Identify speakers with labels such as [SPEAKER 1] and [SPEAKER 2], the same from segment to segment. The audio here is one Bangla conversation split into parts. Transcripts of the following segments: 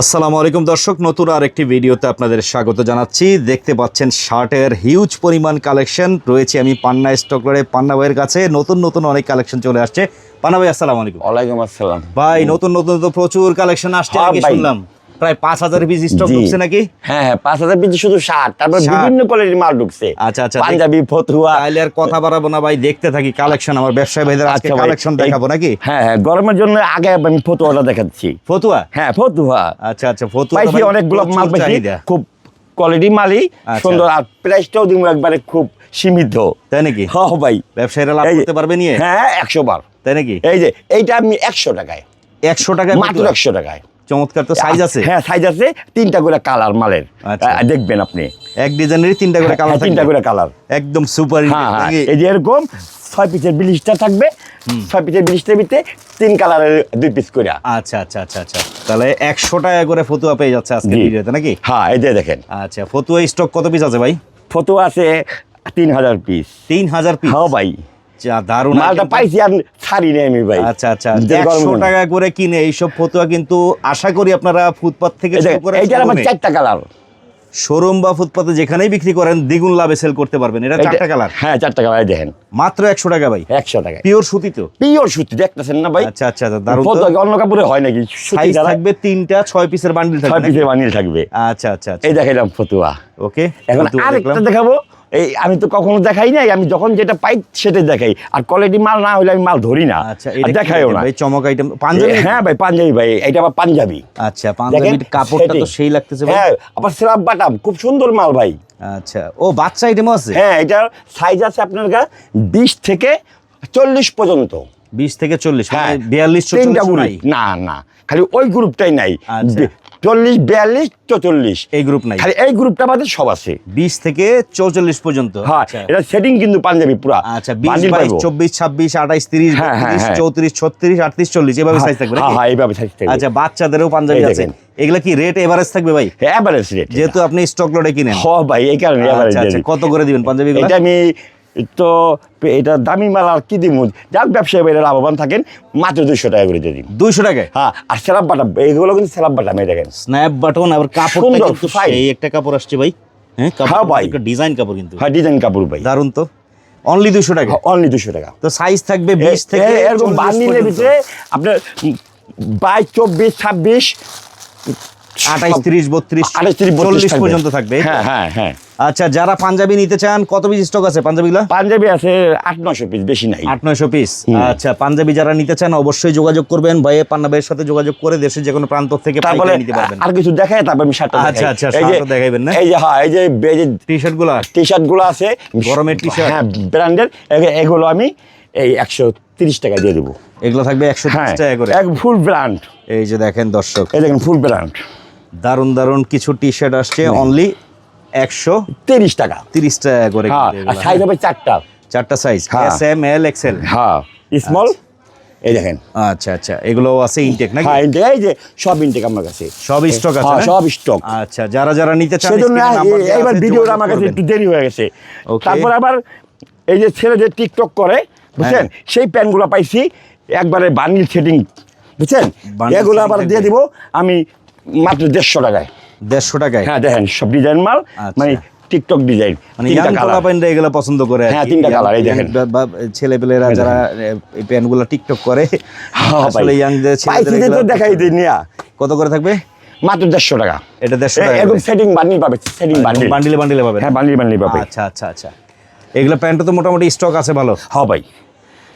[SPEAKER 1] আসসালামু আলাইকুম দর্শক নতুন আর একটি ভিডিওতে আপনাদের স্বাগত জানাচ্ছি। দেখতে পাচ্ছেন শার্টের হিউজ পরিমাণ কালেকশন রয়েছে আমি পান্না স্টক করে পান্না ভাইয়ের কাছে। নতুন নতুন অনেক কালেকশন চলে আসছে। পান্না ভাই আসসালামু আলাইকুম।
[SPEAKER 2] ওয়ালাইকুম আসসালাম।
[SPEAKER 1] ভাই নতুন নতুন তো প্রচুর কালেকশন আসছে
[SPEAKER 2] আগে
[SPEAKER 1] শুনলাম। প্রায় পাঁচ হাজার পিস স্টক ঢুকছে নাকি?
[SPEAKER 2] হ্যাঁ হ্যাঁ পাঁচ হাজার পিস শুধু শার্ট তারপর বিভিন্ন কোয়ালিটির মাল ঢুকছে।
[SPEAKER 1] আচ্ছা আচ্ছা
[SPEAKER 2] পাঞ্জাবি ফতুয়া।
[SPEAKER 1] তাহলে আর কথা বাড়াবো না ভাই দেখতে থাকি কালেকশন আমার ব্যবসায়ী ভাইদের আজকে
[SPEAKER 2] আচ্ছা
[SPEAKER 1] কালেকশন দেখাবো নাকি?
[SPEAKER 2] হ্যাঁ হ্যাঁ গরমের জন্য আগে আমি ফতুয়াটা দেখাচ্ছি।
[SPEAKER 1] ফতুয়া?
[SPEAKER 2] হ্যাঁ ফতুয়া।
[SPEAKER 1] আচ্ছা আচ্ছা ফতুয়া
[SPEAKER 2] পাইছি অনেকগুলো মাল পাইছি খুব কোয়ালিটি মালই
[SPEAKER 1] আচ্ছা।
[SPEAKER 2] সুন্দর আর প্রাইসটাও দিব একবারে খুব সীমিত।
[SPEAKER 1] তাই নাকি?
[SPEAKER 2] হ্যাঁ ভাই।
[SPEAKER 1] ব্যবসায়ীরা লাভ করতে পারবে নিয়ে?
[SPEAKER 2] হ্যাঁ একশো বার।
[SPEAKER 1] তাই নাকি?
[SPEAKER 2] এই যে এইটা আমি একশো টাকায়।
[SPEAKER 1] একশো টাকা
[SPEAKER 2] মাত্র একশো টাকায়।
[SPEAKER 1] চমৎকার তো সাইজ আছে।
[SPEAKER 2] হ্যাঁ সাইজ আছে তিনটা করে কালার মালের।
[SPEAKER 1] আচ্ছা।
[SPEAKER 2] দেখবেন আপনি।
[SPEAKER 1] এক ডিজাইনের তিনটা করে কালার
[SPEAKER 2] হ্যাঁ, তিনটা করে কালার
[SPEAKER 1] একদম সুপার
[SPEAKER 2] হ্যাঁ হ্যাঁ এই যে এরকম ছয় পিসের বিলিশটা থাকবে। ছয় পিসের বিলিশটার ভিতরে তিন কালারের দুই পিস করে
[SPEAKER 1] আচ্ছা আচ্ছা আচ্ছা আচ্ছা। তাহলে একশো টাকা করে ফতুয়া পেয়ে যাচ্ছে আজকে ভিডিওতে নাকি?
[SPEAKER 2] হ্যাঁ এই যে দেখেন।
[SPEAKER 1] আচ্ছা ফতুয়া স্টক কত পিস আছে ভাই?
[SPEAKER 2] ফতুয়া আছে তিন হাজার পিস
[SPEAKER 1] তিন হাজার পিস
[SPEAKER 2] হ্যাঁ ভাই।
[SPEAKER 1] যা দারুণ
[SPEAKER 2] মালটা পাইছি আর ছাড়ি নেই আমি ভাই।
[SPEAKER 1] আচ্ছা আচ্ছা একশো টাকা করে কিনে এইসব ফতুয়া কিন্তু আশা করি আপনারা ফুটপাত থেকে
[SPEAKER 2] এই
[SPEAKER 1] শুরু
[SPEAKER 2] দেখেন,
[SPEAKER 1] করে
[SPEAKER 2] এইটার আমার চারটা কালার।
[SPEAKER 1] শোরুম বা ফুটপাতে যেখানেই বিক্রি করেন দ্বিগুণ লাভে সেল করতে পারবেন। এটা চারটা কালার।
[SPEAKER 2] হ্যাঁ চারটা কালার দেখেন।
[SPEAKER 1] মাত্র একশো টাকা ভাই।
[SPEAKER 2] একশো টাকা।
[SPEAKER 1] পিওর সুতি তো।
[SPEAKER 2] পিওর সুতি দেখতেছেন না ভাই?
[SPEAKER 1] আচ্ছা আচ্ছা আচ্ছা, দারুণ
[SPEAKER 2] অন্য কাপড়ে হয় নাকি?
[SPEAKER 1] সাইজ থাকবে তিনটা ছয় পিসের বান্ডিল থাকবে?
[SPEAKER 2] পিসের থাকবে।
[SPEAKER 1] আচ্ছা আচ্ছা আচ্ছা।
[SPEAKER 2] এই দেখাইলাম ফতুয়া।
[SPEAKER 1] ওকে
[SPEAKER 2] এখন আরেকটা দেখাবো। এই আমি তো কখনো দেখাই নাই আমি যখন যেটা পাই সেটাই দেখাই। আর কোয়ালিটি মাল না হলে আমি মাল ধরি না।
[SPEAKER 1] আচ্ছা এটা কি
[SPEAKER 2] দেখাইও না।
[SPEAKER 1] ভাই চমক আইটেম পাঞ্জাবি?
[SPEAKER 2] হ্যাঁ ভাই পাঞ্জাবি ভাই এটা আবার পাঞ্জাবি।
[SPEAKER 1] আচ্ছা পাঞ্জাবির কাপড়টা তো সেই লাগতেছে ভাই।
[SPEAKER 2] হ্যাঁ আবার স্ল্যাব বাটাম খুব সুন্দর মাল ভাই।
[SPEAKER 1] আচ্ছা ও বাচ্চা আইটেমও আছে?
[SPEAKER 2] হ্যাঁ এটার সাইজ আছে আপনার কাছে বিশ থেকে চল্লিশ পর্যন্ত।
[SPEAKER 1] বিশ থেকে চল্লিশ
[SPEAKER 2] হ্যাঁ
[SPEAKER 1] মানে বিয়াল্লিশ
[SPEAKER 2] তিনটা গ্রুপ না না খালি ওই গ্রুপটাই নাই।
[SPEAKER 1] আচ্ছা।
[SPEAKER 2] চল্লিশ বিয়াল্লিশ চৌচল্লিশ।
[SPEAKER 1] এই গ্রুপ নাই।
[SPEAKER 2] খালি এই গ্রুপটা বাদে সব আছে।
[SPEAKER 1] বিশ থেকে চৌচল্লিশ পর্যন্ত।
[SPEAKER 2] হ্যাঁ
[SPEAKER 1] আচ্ছা।
[SPEAKER 2] এটা সেটিং কিন্তু পাঞ্জাবি পুরা।
[SPEAKER 1] আচ্ছা বিশ বাইশ চব্বিশ ছাব্বিশ আঠাইশ তিরিশ
[SPEAKER 2] হ্যাঁ, হ্যাঁ, হ্যাঁ।
[SPEAKER 1] চৌত্রিশ ছত্রিশ আটত্রিশ চল্লিশ এভাবে সাইজ থাকবে
[SPEAKER 2] হ্যাঁ এইভাবে সাইজ থাকবে।
[SPEAKER 1] আচ্ছা বাচ্চাদেরও পাঞ্জাবি আছে। এগুলা কি রেট এভারেজ থাকবে ভাই?
[SPEAKER 2] এভারেজ রেট
[SPEAKER 1] যেহেতু আপনি স্টক লটে কিনেন।
[SPEAKER 2] হ ভাই এই কারণে এভারেজ
[SPEAKER 1] আচ্ছা আচ্ছা কত করে দিবেন পাঞ্জাবি
[SPEAKER 2] এটা আমি তো এটা দামি মাল আর কি দিব যাক ব্যবসায়ী বাইরে লাভবান থাকেন মাত্র দুশো টাকা করে দিয়ে দিন
[SPEAKER 1] দুইশো টাকা
[SPEAKER 2] হ্যাঁ আর স্যালাব বাটাম এগুলো কিন্তু স্যালাব বাটাম এই দেখেন।
[SPEAKER 1] স্ন্যাপ বাটন আবার
[SPEAKER 2] কাপড়
[SPEAKER 1] কিন্তু একটা কাপড় আসছে ভাই। হ্যাঁ
[SPEAKER 2] হ্যাঁ ভাই।
[SPEAKER 1] ডিজাইন কাপড় কিন্তু।
[SPEAKER 2] হ্যাঁ ডিজাইন কাপড় ভাই।
[SPEAKER 1] দারুণ তো। অনলি দুশো টাকা?
[SPEAKER 2] অনলি দুশো টাকা।
[SPEAKER 1] তো সাইজ থাকবে বিশ থেকে
[SPEAKER 2] এরকম বান্ডিলের ভিতরে আপনার বাইশ চব্বিশ ছাব্বিশ
[SPEAKER 1] আঠাইশ তিরিশ বত্রিশ চল্লিশ পর্যন্ত থাকবে।
[SPEAKER 2] হ্যাঁ হ্যাঁ হ্যাঁ।
[SPEAKER 1] আচ্ছা যারা পাঞ্জাবি নিতে চান কত পিস স্টক আছে পাঞ্জাবিগুলো?
[SPEAKER 2] পাঞ্জাবি আছে আট নশো পিস বেশি নাই।
[SPEAKER 1] আট নয়শো পিস আচ্ছা পাঞ্জাবি যারা নিতে চান অবশ্যই যোগাযোগ করবেন। ভাইয়ে পান্নাবের সাথে যোগাযোগ করে দেশের যে কোনো প্রান্ত থেকে
[SPEAKER 2] তারপরে
[SPEAKER 1] পাইকারি নিতে পারবেন।
[SPEAKER 2] আর কিছু দেখায় তারপর আমি শার্টটা
[SPEAKER 1] আচ্ছা, আচ্ছা, দেখাইবেন না?
[SPEAKER 2] এই যে হ্যাঁ এই যে
[SPEAKER 1] টি শার্ট
[SPEAKER 2] টি শার্ট আছে।
[SPEAKER 1] গরমের t-shirt?
[SPEAKER 2] হ্যাঁ ব্র্যান্ডের। এগুলো আমি এই একশো তিরিশ টাকা দিয়ে দেবো।
[SPEAKER 1] এগুলো থাকবে একশো টাকা করে।
[SPEAKER 2] এক ফুল ব্র্যান্ড।
[SPEAKER 1] এই যে দেখেন দর্শক।
[SPEAKER 2] এই দেখেন ফুল ব্র্যান্ড।
[SPEAKER 1] দারুণ দারুণ কিছু টি শার্ট আসছে অনলি একশো
[SPEAKER 2] তিরিশ টাকা।
[SPEAKER 1] তিরিশ টাকা করে
[SPEAKER 2] হ্যাঁ সাইজ
[SPEAKER 1] হ্যাঁ।
[SPEAKER 2] হবে চারটা।
[SPEAKER 1] চারটা সাইজ
[SPEAKER 2] হ্যাঁ।
[SPEAKER 1] এস এম এল এক্সেল
[SPEAKER 2] হ্যাঁ স্মল এই দেখেন।
[SPEAKER 1] আচ্ছা আচ্ছা এগুলো আছে ইনটেক নাকি?
[SPEAKER 2] হ্যাঁ ইনটেক এই যে সব ইনটেক আমার কাছে।
[SPEAKER 1] সব স্টক আছে
[SPEAKER 2] হ্যাঁ, সব স্টক
[SPEAKER 1] আচ্ছা যারা যারা নিতে চান
[SPEAKER 2] সেজন্য
[SPEAKER 1] screen এ number দেওয়া
[SPEAKER 2] এইবার
[SPEAKER 1] আছে,
[SPEAKER 2] ভিডিওটা আমার কাছে একটু দেরি হয়ে গেছে। তারপর আবার এই যে ছেলে যে টিকটক করে বুঝছেন?
[SPEAKER 1] হ্যাঁ।
[SPEAKER 2] সেই প্যান্টগুলো পাইছি একবারে বান্ডিল সেটিং বুঝছেন? এগুলো আবার দিয়ে দিব আমি মাত্র দেড়শো টাকায়।
[SPEAKER 1] দেড়শো টাকায়?
[SPEAKER 2] হ্যাঁ দেখেন সব ডিজাইন মাল
[SPEAKER 1] আচ্ছা।
[SPEAKER 2] মানে টিকটক ডিজাইন
[SPEAKER 1] মানে
[SPEAKER 2] তিনটা
[SPEAKER 1] ইয়াং
[SPEAKER 2] কালার
[SPEAKER 1] পোলাপাইনরা এগুলো পছন্দ করে
[SPEAKER 2] হ্যাঁ, তিনটা colour, এই দেখেন।
[SPEAKER 1] যারা এই প্যান্টগুলো টিকটক করে
[SPEAKER 2] হ্যাঁ,
[SPEAKER 1] আসলে
[SPEAKER 2] পাইছি যে তো দেখাই দিই নিয়া
[SPEAKER 1] কত করে থাকবে?
[SPEAKER 2] মাত্র দেড়শো টাকা।
[SPEAKER 1] এটা দেড়শো টাকা
[SPEAKER 2] এরকম সেটিং বান্ডিল পাবে সেটিং বান্ডিল
[SPEAKER 1] বান্ডিলে বান্ডিলে পাবেন।
[SPEAKER 2] হ্যাঁ বান্ডিল বান্ডিল পাবে।
[SPEAKER 1] আচ্ছা আচ্ছা আচ্ছা। এগুলো প্যান্টও তো মোটামুটি স্টক আছে ভালো।
[SPEAKER 2] হ্যাঁ ভাই।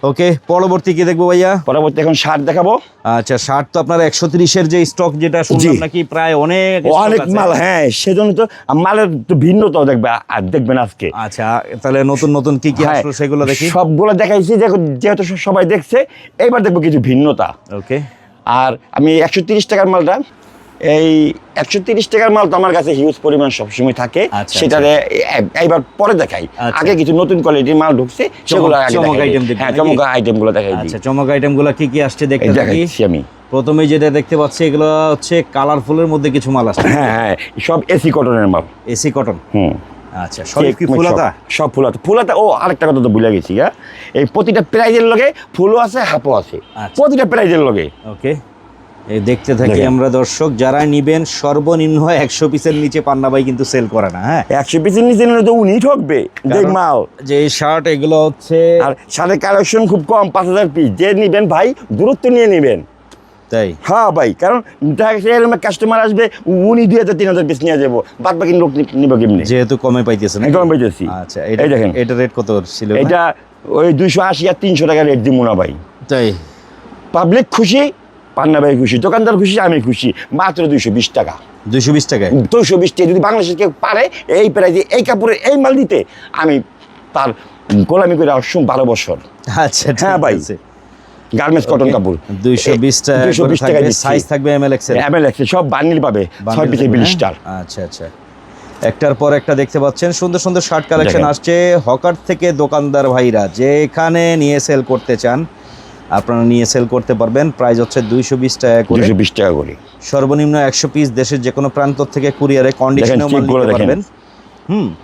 [SPEAKER 1] ওকে পরবর্তী কি দেখব ভাইয়া?
[SPEAKER 2] পরবর্তী এখন শার্ট দেখাবো।
[SPEAKER 1] আচ্ছা শার্ট তো আপনার একশো তিরিশের যে স্টক যেটা শুনলাম নাকি প্রায় অনেক
[SPEAKER 2] অনেক মাল হ্যাঁ সেজন্য তো মালের তো ভিন্নতাও দেখবে আর দেখবেন আজকে।
[SPEAKER 1] আচ্ছা তাহলে নতুন নতুন কি কি
[SPEAKER 2] হ্যাঁ,
[SPEAKER 1] আসলো সেগুলো দেখি।
[SPEAKER 2] সবগুলো দেখাইছি দেখো যেহেতু সবাই দেখছে এবার দেখব কিছু ভিন্নতা।
[SPEAKER 1] ওকে।
[SPEAKER 2] আর আমি একশো তিরিশ টাকার মালটা এই একশো তিরিশ টাকার মাল তো আমার কাছে হিউজ পরিমাণ সবসময় থাকে।
[SPEAKER 1] আচ্ছা,
[SPEAKER 2] সেটারে এইবার পরে দেখাই।
[SPEAKER 1] আচ্ছা।
[SPEAKER 2] আগে কিছু নতুন কোয়ালিটির মাল ঢুকছে সেগুলো
[SPEAKER 1] চমক
[SPEAKER 2] হ্যাঁ আইটেমগুলো দেখাই
[SPEAKER 1] আচ্ছা চমক আইটেমগুলো কি কি আসছে দেখতে থাকি
[SPEAKER 2] আমি।
[SPEAKER 1] প্রথমে যেটা দেখতে পাচ্ছি এগুলো হচ্ছে কালারফুলের মধ্যে কিছু মাল আসছে।
[SPEAKER 2] হ্যাঁ হ্যাঁ সব এসি কটনের মাল।
[SPEAKER 1] এসি কটন
[SPEAKER 2] হুম।
[SPEAKER 1] আচ্ছা সব কি ফুলাতা?
[SPEAKER 2] সব ফুলাতা। ফুলাতা ও আরেকটা কথা তো ভুলে গেছি হ্যাঁ? এই প্রতিটা প্রাইজের লগে ফুলও আছে হাফও আছে।
[SPEAKER 1] আচ্ছা।
[SPEAKER 2] প্রতিটা প্রাইজের লগে।
[SPEAKER 1] ওকে এই দেখতে থাকি আমরা দর্শক যারা নিবেন সর্বনিম্ন একশো পিসের নিচে পান্না ভাই কিন্তু সেল করে না হ্যাঁ?
[SPEAKER 2] একশো পিসের নিচে নিলে তো উনি ঠকবে মাল।
[SPEAKER 1] যে শার্ট এগুলো হচ্ছে
[SPEAKER 2] আর সাথে কালেকশন খুব কম পাঁচ হাজার পিস যে নিবেন ভাই গুরুত্ব নিয়ে নেবেন।
[SPEAKER 1] তাই?
[SPEAKER 2] হ্যাঁ ভাই কারণ কাস্টমার আসবে উনি দুই হাজার তিন হাজার পিস নিয়ে যাব। বাদ বাকি লোক নিব কেমনি?
[SPEAKER 1] যেহেতু কমে পাইতেছেন
[SPEAKER 2] হ্যাঁ, কমে পাইতেছি।
[SPEAKER 1] আচ্ছা এটা
[SPEAKER 2] এই দেখেন।
[SPEAKER 1] এটা রেট কত ছিল
[SPEAKER 2] এটা ওই দুইশো আশি আর তিনশো টাকা রেট দিব না ভাই।
[SPEAKER 1] তাই?
[SPEAKER 2] পাবলিক খুশি পান্না ভাই খুশি দোকানদার খুশি আমি খুশি মাত্র দুইশো বিশ টাকা।
[SPEAKER 1] দুইশো বিশ টাকায়?
[SPEAKER 2] দুইশো বিশ টাকা যদি বাংলাদেশের কেউ পারে এই প্রাইজে এই কাপড়ে এই মাল দিতে আমি তার গোলামি করে আসুন বারো বছর।
[SPEAKER 1] আচ্ছা
[SPEAKER 2] হ্যাঁ ভাই। গার্মেন্টস কটন কাপড়।
[SPEAKER 1] দুইশো বিশ টাকা
[SPEAKER 2] দুইশো বিশ টাকা
[SPEAKER 1] সাইজ থাকবে এম এল এক্সেল
[SPEAKER 2] এমএল সব বান্ডিল পাবে ছয় পিসে বিশ
[SPEAKER 1] আচ্ছা আচ্ছা। একটার পর একটা দেখতে পাচ্ছেন সুন্দর সুন্দর শার্ট কালেকশন আসছে। হকার থেকে দোকানদার ভাইরা যেখানে নিয়ে সেল করতে চান আপনারা নিয়ে সেল করতে পারবেন। প্রাইস হচ্ছে দুইশো বিশ টাকা করে।
[SPEAKER 2] দুশো বিশ টাকা করে।
[SPEAKER 1] সর্বনিম্ন একশো পিস দেশের যে কোনো প্রান্ত থেকে কুরিয়ারে কন্ডিশনেও মাল নিতে পারবেন। হুম।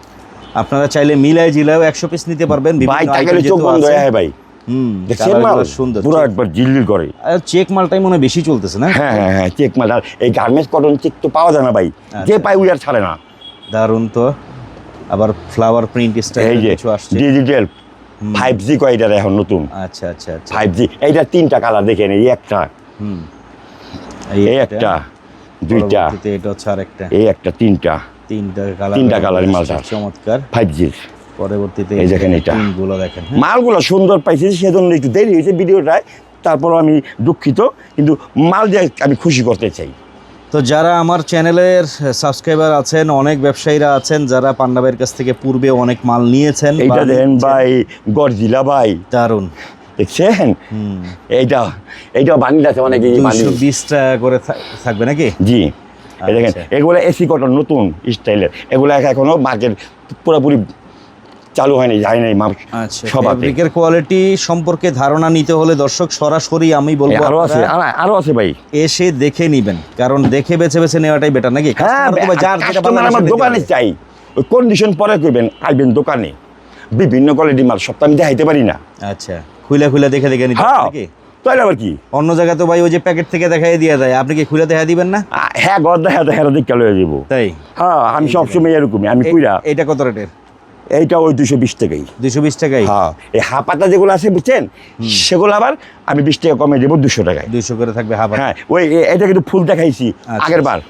[SPEAKER 1] আপনারা চাইলে মিলায় জিলায়ও একশো পিস নিতে পারবেন।
[SPEAKER 2] ভাই
[SPEAKER 1] বিভিন্ন
[SPEAKER 2] তাকালে
[SPEAKER 1] item
[SPEAKER 2] চোখ
[SPEAKER 1] যেহেতু
[SPEAKER 2] বন্ধ
[SPEAKER 1] আছে।
[SPEAKER 2] হয়ে যায় ভাই।
[SPEAKER 1] হুম
[SPEAKER 2] দেখছেন মাল?
[SPEAKER 1] কালারগুলো সুন্দর।
[SPEAKER 2] পুরো একবার জিল্লিল করে।
[SPEAKER 1] চেক মালটাই মনে হয় বেশি চলতেছে না?
[SPEAKER 2] হ্যাঁ হ্যাঁ হ্যাঁ চেক মাল। এই গার্মেন্টস কটন চেক তো পাওয়া যায় না ভাই। যে পাই উই আর ছাড়ে না।
[SPEAKER 1] দারুণ তো। আবার ফ্লাওয়ার প্রিন্ট স্টাইল কিছু আসছে।
[SPEAKER 2] ডিজিটাল ফাইভ জি কয়টার এখন নতুন?
[SPEAKER 1] আচ্ছা আচ্ছা
[SPEAKER 2] ফাইভ জি এইটা তিনটা কালার দেখেন এই একটা। এই একটা দুইটা।
[SPEAKER 1] এটা হচ্ছে আরেকটা।
[SPEAKER 2] এই একটা তিনটা।
[SPEAKER 1] তিনটা কালার
[SPEAKER 2] তিনটা colour মালটা।
[SPEAKER 1] চমৎকার।
[SPEAKER 2] ফাইভ জির
[SPEAKER 1] পরবর্তীতে
[SPEAKER 2] এই দেখেন এটা।
[SPEAKER 1] গুলো দেখেন হ্যাঁ?
[SPEAKER 2] মালগুলো সুন্দর পাইছি সেজন্য একটু দেরি হয়েছে ভিডিওটায়। তারপরও আমি দুঃখিত কিন্তু মাল যে আমি খুশি করতে চাই।
[SPEAKER 1] তো যারা আমার চ্যানেলের সাবস্ক্রাইবার আছেন অনেক ব্যবসায়ীরা আছেন যারা পান্ডাবের কাছ থেকে পূর্বে অনেক মাল নিয়েছেন বা
[SPEAKER 2] এইটা দেখেন ভাই গরজিলা ভাই।
[SPEAKER 1] দারুণ।
[SPEAKER 2] দেখছেন? এইটা এইটা আছে অনেকে বানিয়ে
[SPEAKER 1] করে থাকবে নাকি?
[SPEAKER 2] জি। দেখেন
[SPEAKER 1] আচ্ছা।
[SPEAKER 2] এগুলো এসি কটন নতুন স্টাইলের। এগুলো এখনও মার্কেট পুরোপুরি চালু হয়নি যায় নাই মাল
[SPEAKER 1] আচ্ছা ফেব্রিকের কোয়ালিটি সম্পর্কে ধারণা নিতে হলে দর্শক সরাসরি আমি বলব
[SPEAKER 2] আরও আছে আরও আছে ভাই।
[SPEAKER 1] এসে দেখে নিবেন কারণ দেখে বেছে বেছে নেওয়াটাই বেটার নাকি?
[SPEAKER 2] হ্যাঁ আমার দোকানে চাই। ওই কন্ডিশন পরে করবেন আইবেন দোকানে। বিভিন্ন কোয়ালিটি মাল সব তো আমি দেখাইতে পারি না।
[SPEAKER 1] আচ্ছা খুলে খুলে দেখে দেখে নিতে
[SPEAKER 2] হ্যাঁ
[SPEAKER 1] নাকি?
[SPEAKER 2] তাহলে আবার কি?
[SPEAKER 1] অন্য জায়গায় তো ভাই ওই যে প্যাকেট থেকে দেখাই দিয়ে দেয় আপনি কি খুলে দেখা দিবেন না?
[SPEAKER 2] হ্যাঁ ঘর দেখা দেখা দেখতে লয়ে যাব
[SPEAKER 1] তাই?
[SPEAKER 2] হ্যাঁ আমি সবসময় এরকমই আমি কুইরা
[SPEAKER 1] এইটা কত রেটের?
[SPEAKER 2] এইটা ওই দুশো বিশ টাকাই।
[SPEAKER 1] দুশো বিশ টাকাই?
[SPEAKER 2] হ্যাঁ। এই হাপাতা যেগুলো আছে বুঝছেন? সেগুলো আবার আমি বিশ টাকা কমে দেবো দুশো টাকায়।
[SPEAKER 1] দুইশো করে থাকবে হাফ
[SPEAKER 2] হ্যাঁ ওই এটা কিন্তু ফুল দেখাইছি
[SPEAKER 1] আচ্ছা,
[SPEAKER 2] আগের বার।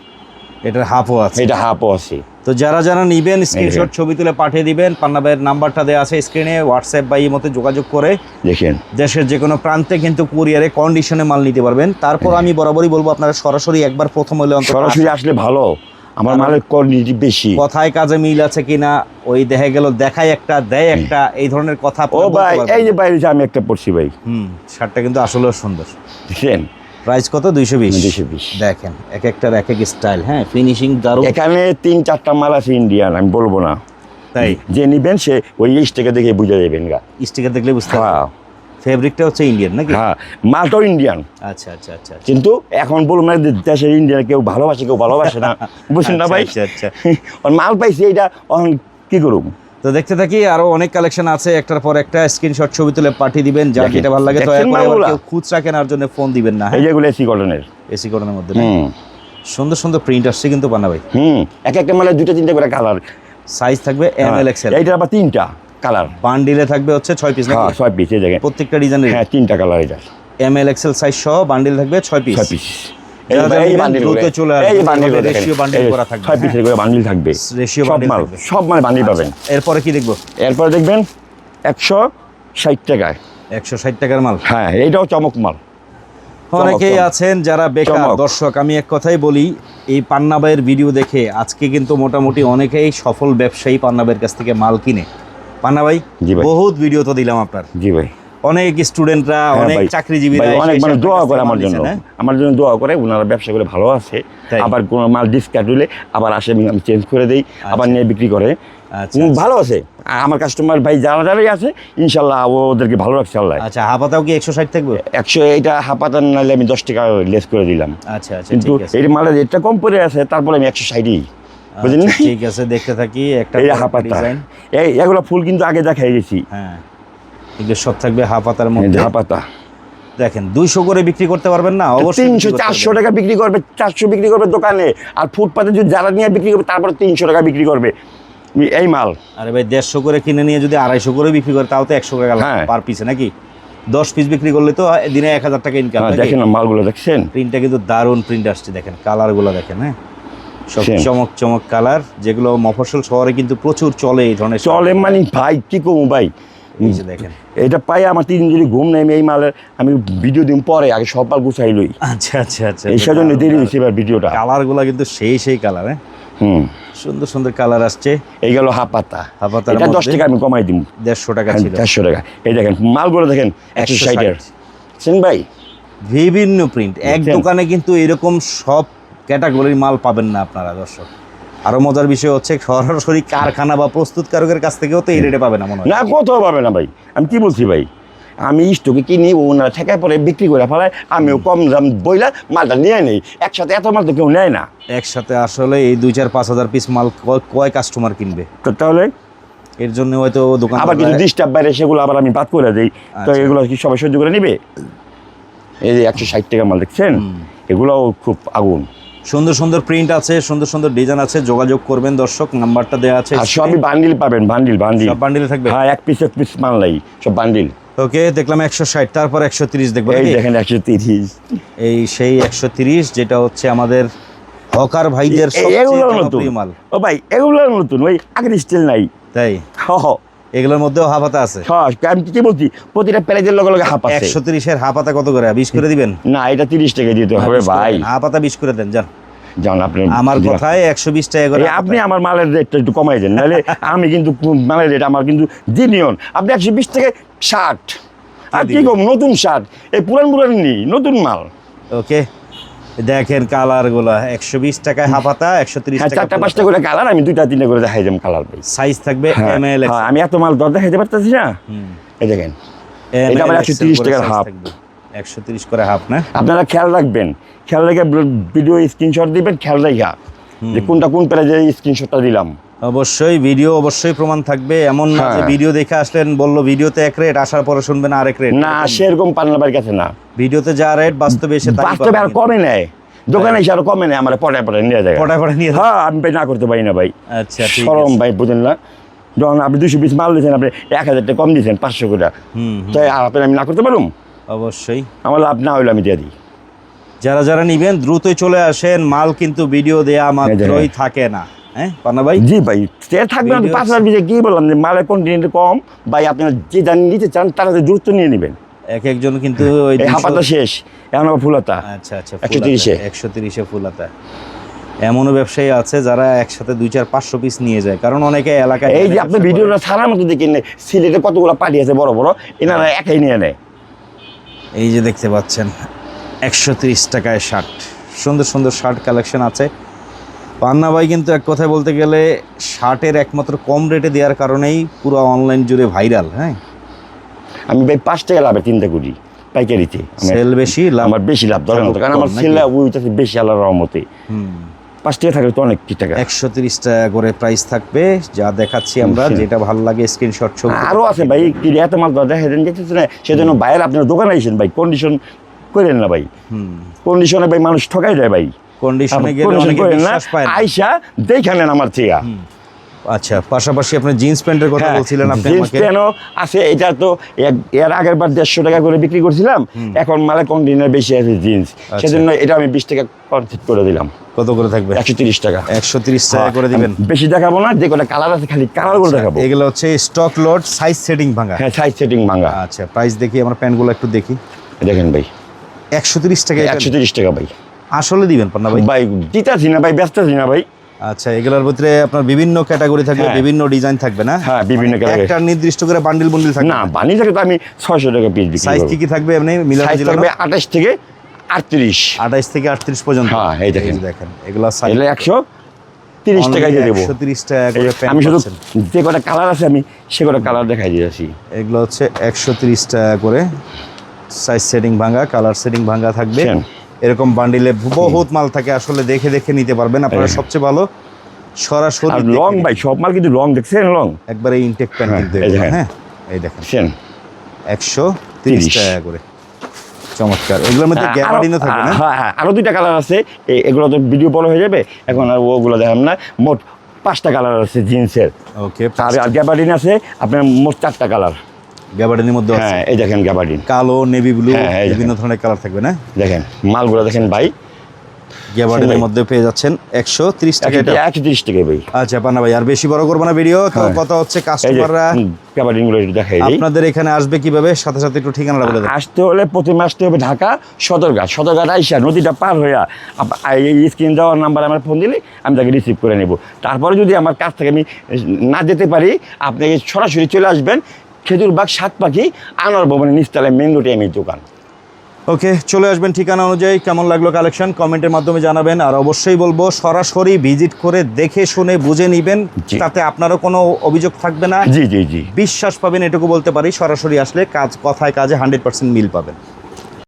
[SPEAKER 1] এটার হাফও আছে।
[SPEAKER 2] এটা হাফও আছে।
[SPEAKER 1] তো যারা যারা নিবেন স্ক্রিনশট ছবি তুলে পাঠিয়ে দিবেন পান্নাবের নাম্বারটা দেওয়া আছে স্ক্রিনে হোয়াটসঅ্যাপ বা মতে যোগাযোগ করে।
[SPEAKER 2] দেখেন।
[SPEAKER 1] দেশের যে কোনো প্রান্তে কিন্তু কুরিয়ারে কন্ডিশনে মাল নিতে পারবেন। তারপর আমি বরাবরই বলব আপনারা সরাসরি একবার প্রথম হলে
[SPEAKER 2] সরাসরি আসলে ভালো।
[SPEAKER 1] আমার
[SPEAKER 2] মালের কোয়ালিটি বেশি।
[SPEAKER 1] কথায় কাজে মিল আছে কিনা ওই দেখা গেল দেখায় একটা দেয় একটা এই ধরনের কথা
[SPEAKER 2] ও ভাই এই যে বাইরে আমি একটা পড়ছি ভাই।
[SPEAKER 1] হুম শার্টটা কিন্তু আসলেও সুন্দর।
[SPEAKER 2] দেখছেন
[SPEAKER 1] প্রাইস কত? দুইশো বিশ।
[SPEAKER 2] 220
[SPEAKER 1] দেখেন এক একটার এক এক স্টাইল হ্যাঁ ফিনিশিং দারুণ।
[SPEAKER 2] এখানে তিন চারটা মাল আছে ইন্ডিয়ান আমি বলব না।
[SPEAKER 1] তাই?
[SPEAKER 2] যে নিবেন সে ওই স্টেকে দেখে বুঝে যাবেন গা।
[SPEAKER 1] স্টিকার দেখলে বুঝতে
[SPEAKER 2] হ্যাঁ।
[SPEAKER 1] পারবেন ফেব্রিকটা হচ্ছে ইন্ডিয়ান নাকি?
[SPEAKER 2] হ্যাঁ মালটাও ইন্ডিয়ান
[SPEAKER 1] আচ্ছা আচ্ছা আচ্ছা আচ্ছা।
[SPEAKER 2] কিন্তু এখন বলব না দেশের ইন্ডিয়ান কেউ ভালোবাসে কেউ ভালোবাসে না। বুঝছেন না
[SPEAKER 1] আচ্ছা,
[SPEAKER 2] ভাই?
[SPEAKER 1] আচ্ছা, আচ্ছা।
[SPEAKER 2] মাল পাইছি এইটা কি করুম
[SPEAKER 1] তো দেখতে থাকি আরও অনেক কালেকশন আছে একটার পর একটা স্ক্রিনশট ছবি তুলে পাঠিয়ে দিবেন যার। যেটা ভালো লাগে দয়া
[SPEAKER 2] দেখছেন
[SPEAKER 1] করে কেউ খুচরা কেনার জন্য ফোন দিবেন না
[SPEAKER 2] এই যেগুলো এসি কটনের।
[SPEAKER 1] এসি কটনের মধ্যে সুন্দর সুন্দর প্রিন্ট আসছে কিন্তু বানা ভাই
[SPEAKER 2] হুম এক একটা মালের দুটো তিনটা করে কালার
[SPEAKER 1] সাইজ থাকবে এম এল এক্সেল
[SPEAKER 2] এইটা আবার তিনটা। কালার।
[SPEAKER 1] বান্ডিলে থাকবে হচ্ছে ছয় পিস
[SPEAKER 2] হ্যাঁ ছয় পিস এই দেখেন।
[SPEAKER 1] প্রত্যেকটা ডিজাইনের।
[SPEAKER 2] হ্যাঁ তিনটা কালার এটা
[SPEAKER 1] এম এল এক্সেল সাইজ সহ বান্ডিল থাকবে ছয় পিস
[SPEAKER 2] ছয় পিস
[SPEAKER 1] এরপরে কি দেখব?
[SPEAKER 2] এরপরে দেখবেন একশো ষাট টাকায়।
[SPEAKER 1] একশো ষাট টাকার মাল?
[SPEAKER 2] হ্যাঁ এইটাও চমক মাল।
[SPEAKER 1] অনেকেই আছেন যারা বেকার দর্শক আমি এক কথাই বলি এই পান্না ভাইয়ের ভিডিও দেখে আজকে কিন্তু মোটামুটি অনেকেই সফল ব্যবসায়ী পান্না ভাইয়ের কাছ থেকে মাল কিনে। পান্না ভাই বহুত ভিডিও তো দিলাম আপনার।
[SPEAKER 2] জি ভাই।
[SPEAKER 1] অনেক স্টুডেন্টরা
[SPEAKER 2] হ্যাঁ
[SPEAKER 1] অনেক। চাকরিজীবীরা
[SPEAKER 2] অনেক মানে দোয়া করে আমার জন্য।
[SPEAKER 1] হ্যাঁ?
[SPEAKER 2] আমার জন্য দোয়া করে ওনারা ব্যবসা করে ভালো আছে। আবার কোনো মাল ডিসকাউন্ট হলে আবার আসে আমি চেঞ্জ করে দেই আবার নিয়ে বিক্রি করে।
[SPEAKER 1] আচ্ছা, আচ্ছা।
[SPEAKER 2] ভালো আছে। আমার কাস্টমার ভাই যারা যারাই আছে ইনশাল্লাহ ওদেরকে ভালো রাখছে আল্লাহ।
[SPEAKER 1] আচ্ছা হাফাতাও কি একশো ষাট থাকবে?
[SPEAKER 2] একশো এইটা হাপাতান নাহলে আমি দশ টাকা লেস করে দিলাম।
[SPEAKER 1] আচ্ছা আচ্ছা
[SPEAKER 2] কিন্তু এই মালের রেটটা কম পড়ে আছে তারপরে আমি একশো ষাটই বুঝলেন
[SPEAKER 1] আচ্ছা, ঠিক আছে দেখতে থাকি একটা
[SPEAKER 2] এই হাপাতা এই এগুলো ফুল কিন্তু আগে দেখাই গেছি
[SPEAKER 1] হ্যাঁ এগুলো সব থাকবে মধ্যে।
[SPEAKER 2] হাপাতা।
[SPEAKER 1] দেখেন দুইশো করে বিক্রি করতে পারবেন না অবশ্যই
[SPEAKER 2] তিনশো চারশো টাকা বিক্রি করবে চারশো বিক্রি করবে দোকানে আর ফুটপাতে যদি যারা নিয়ে বিক্রি করবে তারপরে তিনশো টাকা বিক্রি করবে। এই মাল।
[SPEAKER 1] আরে ভাই দেড়শো করে কিনে নিয়ে যদি আড়াইশো করে বিক্রি করে তাও তো একশো টাকা
[SPEAKER 2] হ্যাঁ।
[SPEAKER 1] পার পিসে নাকি? দশ পিস বিক্রি করলে তো দিনে এক হাজার টাকা ইনকাম
[SPEAKER 2] হ্যাঁ, দেখেন মালগুলো দেখছেন?
[SPEAKER 1] প্রিন্টটা কিন্তু দারুণ প্রিন্ট আসছে দেখেন কালারগুলো দেখেন হ্যাঁ? সব চমক চমক কালার যেগুলো মফস্বল শহরে কিন্তু প্রচুর চলে এই ধরনের
[SPEAKER 2] চলে মানে ভাই কি কমু ভাই?
[SPEAKER 1] দেখেন।
[SPEAKER 2] এটা পাই আমার তিন যদি ঘুম নেই এই মালের আমি ভিডিও দিন পরে আগে সব মাল গুছাই লই।
[SPEAKER 1] আচ্ছা আচ্ছা আচ্ছা
[SPEAKER 2] এই সেজন্য দেরি হয়েছে এবার ভিডিওটা
[SPEAKER 1] কালারগুলো কিন্তু সেই সেই কালার হ্যাঁ?
[SPEAKER 2] হুম।
[SPEAKER 1] সুন্দর সুন্দর কালার আসছে।
[SPEAKER 2] এই গেল হাফ পাতা
[SPEAKER 1] হাফ পাতার
[SPEAKER 2] এটা দশ টাকা আমি কমাই দিব
[SPEAKER 1] দেড়শো টাকা ছিল।
[SPEAKER 2] চারশো টাকা। এই দেখেন মালগুলো দেখেন একশো
[SPEAKER 1] 160
[SPEAKER 2] ষাটের চেন ভাই?
[SPEAKER 1] বিভিন্ন প্রিন্ট এক দোকানে কিন্তু এরকম সব ক্যাটাগরির মাল পাবেন না আপনারা দর্শক। আরও মজার বিষয় হচ্ছে সরাসরি কারখানা বা প্রস্তুতকারকের কাছ থেকেও তো এই রেটে পাবে না মনে হয়।
[SPEAKER 2] না কোথাও পাবে না ভাই। আমি কি বলছি ভাই? আমি স্টকে কিনি ওনারা ঠেকায় পরে বিক্রি করে ফেলায় আমিও কম দাম বইলা মালটা নিয়ে নেই। একসাথে এত মাল তো কেউ নেয় না।
[SPEAKER 1] একসাথে আসলে এই দুই চার পাঁচ হাজার পিস মাল কয়- কাস্টমার কিনবে?
[SPEAKER 2] তো তাহলে?
[SPEAKER 1] এর জন্য হয়তো দোকান
[SPEAKER 2] আবার কিছু ডিস্টার্ব বাইরে সেগুলো আবার আমি বাদ করে দিই। তো
[SPEAKER 1] আচ্ছা।
[SPEAKER 2] এগুলো কি সবাই সহ্য করে নিবে? এই যে একশো ষাট টাকা মাল দেখছেন? এগুলোও খুব আগুন।
[SPEAKER 1] সুন্দর সুন্দর প্রিন্ট আছে সুন্দর সুন্দর ডিজাইন আছে যোগাযোগ করবেন দর্শক নাম্বারটা দেওয়া আছে
[SPEAKER 2] আর সবই বান্ডিল পাবেন বান্ডিল বান্ডিল
[SPEAKER 1] সব বান্ডিলে থাকবে?
[SPEAKER 2] হ্যাঁ এক পিস এক পিস মাল নাই সব বান্ডিল
[SPEAKER 1] ওকে দেখলাম একশো ষাট তারপর একশো তিরিশ দেখব
[SPEAKER 2] এই দেখেন একশো তিরিশ।
[SPEAKER 1] এই সেই একশো তিরিশ যেটা হচ্ছে আমাদের হকার ভাইদের সবচেয়ে মাল।
[SPEAKER 2] ও ভাই এগুলো নতুন ওই আগের স্টিল নাই।
[SPEAKER 1] তাই?
[SPEAKER 2] হ।
[SPEAKER 1] এগুলোর মধ্যেও হাফাতা আছে।
[SPEAKER 2] হ্যাঁ, আমি কি বলছি? প্রতিটা প্যালেজের লগে লগে হাফ আছে।
[SPEAKER 1] একশো তিরিশের হাফাতা কত করে? বিশ করে দিবেন?
[SPEAKER 2] না এটা তিরিশ টাকা দিতে হবে ভাই।
[SPEAKER 1] দেন। হাফাতা বিশ করে দেন যান।
[SPEAKER 2] যান আপনি।
[SPEAKER 1] আমার কথায় একশো বিশ টাকা করে
[SPEAKER 2] আপনি আমার মালের রেটটা একটু কমাই দেন নাহলে আমি কিন্তু মালের রেট আমার কিন্তু জিনিয়ন। আপনি একশো বিশ থেকে ষাট। আর কি? কম নতুন শার্ট এই পুরান পুরান নি নতুন মাল।
[SPEAKER 1] ওকে। দেখেন কালারগুলা একশো বিশ টাকায় হাফাতা একশো তিরিশ
[SPEAKER 2] হ্যাঁ চারটা পাঁচটা করে কালার আমি দুইটা তিনটা করে দেখাই যাব কালার ভাই
[SPEAKER 1] সাইজ থাকবে
[SPEAKER 2] হ্যাঁ,
[SPEAKER 1] এম এল
[SPEAKER 2] হ্যাঁ, আমি এত মাল দর দেখাইতে পারতেছি না? এই দেখেন। এটা ত্রিশ 130 টাকার হাফ
[SPEAKER 1] একশো ত্রিশ করে হাফ না?
[SPEAKER 2] আপনারা খেয়াল রাখবেন খেয়াল রেখে ভিডিও স্ক্রিনশট দিবেন খেয়াল রেখা। যে কোনটা কোন প্রাইজে স্ক্রিনশটটা দিলাম।
[SPEAKER 1] অবশ্যই ভিডিও অবশ্যই প্রমাণ থাকবে। এমন না যে
[SPEAKER 2] হ্যাঁ।
[SPEAKER 1] ভিডিও দেখে আসলেন বলল ভিডিওতে এক রেট আসার পরে শুনবেন আরেক রেট
[SPEAKER 2] না সেরকম পান্নাবার কাছে না।
[SPEAKER 1] ভিডিওতে যা রেট বাস্তবে এসে
[SPEAKER 2] বাস্তবে আর। কমে নেয় দোকানে এসে আর কমে নেয় আমার পটায় পটায় নিয়ে যায়।
[SPEAKER 1] পটায় পটায় নিয়ে
[SPEAKER 2] হ্যাঁ আমি না করতে পারি না ভাই।
[SPEAKER 1] আচ্ছা ঠিক
[SPEAKER 2] সরম ভাই বুঝেন না। যখন আপনি দুশো পিস মাল দিয়েছেন আপনি এক হাজার টাকা কম দিয়েছেন পাঁচশো করে।
[SPEAKER 1] হুম
[SPEAKER 2] তাই আপনি আমি না করতে পারুম?
[SPEAKER 1] অবশ্যই।
[SPEAKER 2] আমার লাভ না হইলে আমি দিয়ে দিই।
[SPEAKER 1] যারা যারা নিবেন দ্রুতই চলে আসেন। মাল কিন্তু ভিডিও দেয়া মাত্রই থাকে না। হ্যাঁ পান্না ভাই?
[SPEAKER 2] জি ভাই সে থাকবে পাঁচ হাজার পিসে কি বললাম যে মালের কোয়ান্টিটি কম ভাই আপনারা যে জান নিতে চান তারা দ্রুত নিয়ে নেবেন।
[SPEAKER 1] এক একজন কিন্তু ওই
[SPEAKER 2] হাফাতা শেষ এখন আবার ফুলাতা
[SPEAKER 1] আচ্ছা আচ্ছা
[SPEAKER 2] 130 এ।
[SPEAKER 1] একশো তিরিশে। ফুলাতা এমনও ব্যবসায়ী আছে যারা একসাথে দুই চার পাঁচশো পিস নিয়ে যায় কারণ অনেকে এলাকায়
[SPEAKER 2] এই যে আপনি ভিডিওটা সারা মতো দেখেন সিলেটে কতগুলো পার্টি আছে বড় বড় এনারা একাই নিয়ে নেয়।
[SPEAKER 1] এই যে দেখতে পাচ্ছেন একশো তিরিশ টাকায় শার্ট সুন্দর সুন্দর শার্ট কালেকশন আছে। পান্না ভাই কিন্তু এক কথায় বলতে গেলে শার্টের একমাত্র কম রেটে দেওয়ার কারণেই পুরো অনলাইন জুড়ে ভাইরাল হ্যাঁ?
[SPEAKER 2] আমি ভাই পাঁচ টাকা লাভে চিন্তা করি পাইকারিতে।
[SPEAKER 1] সেল বেশি লাভ
[SPEAKER 2] আমার বেশি লাভ ধরে মতো কারণ আমার সেল ওইটাতে বেশি আল্লাহর রহমতে। পাঁচ টাকা থাকলে তো অনেক কি টাকা।
[SPEAKER 1] একশো তিরিশ টাকা করে প্রাইস থাকবে যা দেখাচ্ছি আমরা যেটা ভালো লাগে স্ক্রিনশট ছবি
[SPEAKER 2] আরও আছে ভাই কি এত মাল দেখা দেন যেতেছে না? সেজন্য বাইরে আপনার দোকানে আইসেন ভাই কন্ডিশন করেন না ভাই। কন্ডিশনে ভাই মানুষ ঠকাই যায় ভাই।
[SPEAKER 1] কন্ডিশনে গেলে অনেকে বিশ্বাস পায় না।
[SPEAKER 2] আইসা দেখে নেন আমার থেকে
[SPEAKER 1] আচ্ছা পাশাপাশি আপনি জিন্স প্যান্টের কথা
[SPEAKER 2] হ্যাঁ,
[SPEAKER 1] বলছিলেন আপনি
[SPEAKER 2] জিন্স প্যান্টও আছে এটা তো এর আগের বার দেড়শো টাকা করে বিক্রি করছিলাম এখন মালে কন্টিনিউ বেশি আছে জিন্স
[SPEAKER 1] আচ্ছা।
[SPEAKER 2] সেজন্য এটা আমি বিশ টাকা কনসেপ্ট করে দিলাম।
[SPEAKER 1] কত করে থাকবে?
[SPEAKER 2] একশো তিরিশ টাকা।
[SPEAKER 1] একশো তিরিশ টাকা করে দিবেন।
[SPEAKER 2] বেশি দেখাবো না যে কটা কালার আছে খালি কালার করে দেখাবো।
[SPEAKER 1] এগুলো হচ্ছে স্টক লোড সাইজ সেটিং ভাঙা।
[SPEAKER 2] হ্যাঁ সাইজ সেটিং ভাঙা।
[SPEAKER 1] আচ্ছা প্রাইস দেখি আমার প্যান্টগুলো একটু দেখি।
[SPEAKER 2] দেখেন ভাই।
[SPEAKER 1] একশো তিরিশ টাকা
[SPEAKER 2] একশো তিরিশ টাকা ভাই।
[SPEAKER 1] আসলে দিবেন পান্না ভাই?
[SPEAKER 2] ভাই দিতাছি না ভাই ব্যস্ত আছি না ভাই।
[SPEAKER 1] আচ্ছা এগুলোর ভিতরে আপনার বিভিন্ন ক্যাটাগরি থাকবে
[SPEAKER 2] হ্যাঁ।
[SPEAKER 1] বিভিন্ন ডিজাইন থাকবে না?
[SPEAKER 2] হ্যাঁ, বিভিন্ন
[SPEAKER 1] মানে। একটা নির্দিষ্ট করে বান্ডিল বান্ডিল থাকবে
[SPEAKER 2] না বানি থেকে তো আমি ছয়শো টাকা পিস বিক্রি
[SPEAKER 1] সাইজ কি কি থাকবে এমনি? মিলানো
[SPEAKER 2] সাইজ থাকবে আঠাশ থেকে আটত্রিশ।
[SPEAKER 1] আঠাইশ থেকে আটত্রিশ পর্যন্ত?
[SPEAKER 2] হ্যাঁ, এই দেখেন।
[SPEAKER 1] দেখেন এগুলো সাইজ
[SPEAKER 2] এলে একশো তিরিশ টাকায় দিয়ে দেবো।
[SPEAKER 1] তিরিশ টাকা করে
[SPEAKER 2] আমি শুধু যে কটা কালার আছে আমি সে কটা কালার দেখাই দিয়েছি
[SPEAKER 1] এগুলো হচ্ছে একশো তিরিশ টাকা করে সাইজ সেটিং ভাঙা কালার সেটিং ভাঙা থাকবে? এরকম বান্ডিলে বহুত মাল থাকে আসলে দেখে দেখে নিতে পারবেন। আপনারা। সবচেয়ে ভালো সরাসরি
[SPEAKER 2] লং ভাই সব মাল কিন্তু লং দেখছেন লং
[SPEAKER 1] একবারে ইনটেক প্যান্ট
[SPEAKER 2] হ্যাঁ, এই দেখেন।
[SPEAKER 1] হ্যাঁ। এই দেখেন। একশো তিরিশ টাকা করে। চমৎকার। এগুলোর মধ্যে গ্যাবার্ডিনও থাকবে না?
[SPEAKER 2] হ্যাঁ হ্যাঁ আরও দুইটা কালার আছে। এগুলো তো ভিডিও বড় হয়ে যাবে। এখন আর ওগুলো দেখাম না। মোট পাঁচটা কালার আছে জিন্সের।
[SPEAKER 1] ওকে
[SPEAKER 2] আর আর গ্যাবার্ডিন আছে আপনার মোট চারটা কালার
[SPEAKER 1] গ্যাবার্ডিনের মধ্যে
[SPEAKER 2] হ্যাঁ এই দেখেন গ্যাবার্ডিন
[SPEAKER 1] কালো নেভি ব্লু
[SPEAKER 2] হ্যাঁ।
[SPEAKER 1] বিভিন্ন ধরনের কালার থাকবে না?
[SPEAKER 2] দেখেন মালগুলো দেখেন ভাই।
[SPEAKER 1] গ্যাবার্ডিনের মধ্যে পেয়ে যাচ্ছেন একশো ত্রিশ টাকা
[SPEAKER 2] একশো তিরিশ টাকা ভাই।
[SPEAKER 1] আচ্ছা পান্না ভাই আর বেশি বড় করব না ভিডিও তো
[SPEAKER 2] হ্যাঁ।
[SPEAKER 1] কথা হচ্ছে কাস্টমাররা
[SPEAKER 2] গ্যাবার্ডিনগুলো দেখাই
[SPEAKER 1] আপনাদের এখানে আসবে কীভাবে? সাথে সাথে একটু ঠিকানাটা বলে
[SPEAKER 2] আসতে হলে প্রথমে আসতে হবে ঢাকা সদরঘাট। সদরঘাট আইসা নদীটা পার হইয়া এই স্ক্রিন দেওয়ার নাম্বার আমার ফোন দিলে আমি তাকে রিসিভ করে নেব। তারপরে যদি আমার কাছ থেকে আমি না যেতে পারি আপনি সরাসরি চলে আসবেন খেজুরবাগ সাত পাখি আনার ভবনের নিচতলায় মেন রোডে আমি দোকান।
[SPEAKER 1] ওকে চলে আসবেন ঠিকানা অনুযায়ী কেমন লাগল কালেকশন কমেন্টের মাধ্যমে জানাবেন আর অবশ্যই বলব সরাসরি ভিজিট করে দেখে শুনে বুঝে নিবেন। তাতে আপনারও কোনো অভিযোগ থাকবে না।
[SPEAKER 2] জি জি জি।
[SPEAKER 1] বিশ্বাস পাবেন এটুকু বলতে পারি সরাসরি আসলে কাজ কথায় কাজে হান্ড্রেড পার্সেন্ট মিল পাবেন।